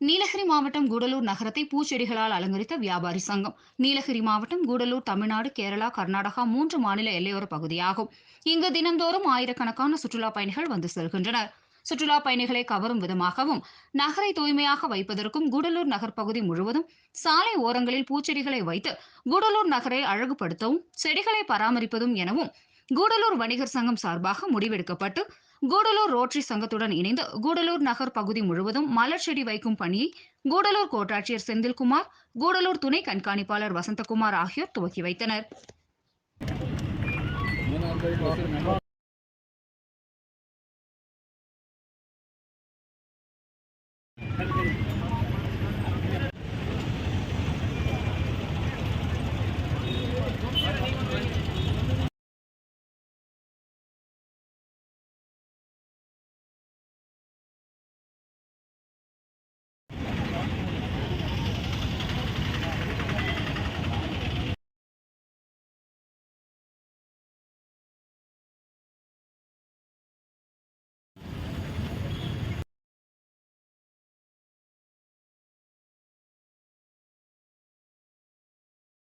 நீலகிரி மாவட்டம் கூடலூர் நகரத்தை பூச்செடிகளால் அலங்கரித்த வியாபாரி சங்கம். நீலகிரி மாவட்டம் கூடலூர் தமிழ்நாடு கேரளா கர்நாடகா மூன்று மாநில எல்லையோர பகுதியாகும். இங்கு தினந்தோறும் ஆயிரக்கணக்கான சுற்றுலா பயணிகள் வந்து செல்கின்றனர். சுற்றுலா பயணிகளை கவரும் விதமாகவும் நகரை தூய்மையாக வைப்பதற்கும் கூடலூர் நகர் பகுதி முழுவதும் சாலை ஓரங்களில் பூச்செடிகளை வைத்து கூடலூர் நகரை அழகுபடுத்தவும் செடிகளை பராமரிப்பதும் எனவும் கூடலூர் வணிகர் சங்கம் சார்பாக முடிவெடுக்கப்பட்டு கூடலூர் ரோட்டரி சங்கத்துடன் இணைந்து கூடலூர் நகர் பகுதி முழுவதும் மலர் செடி வைக்கும் பணியை கூடலூர் கோட்டாட்சியர் செந்தில்குமார் கூடலூர் துணை கண்காணிப்பாளர் வசந்தகுமார் ஆகியோர் துவக்கி வைத்தனர்.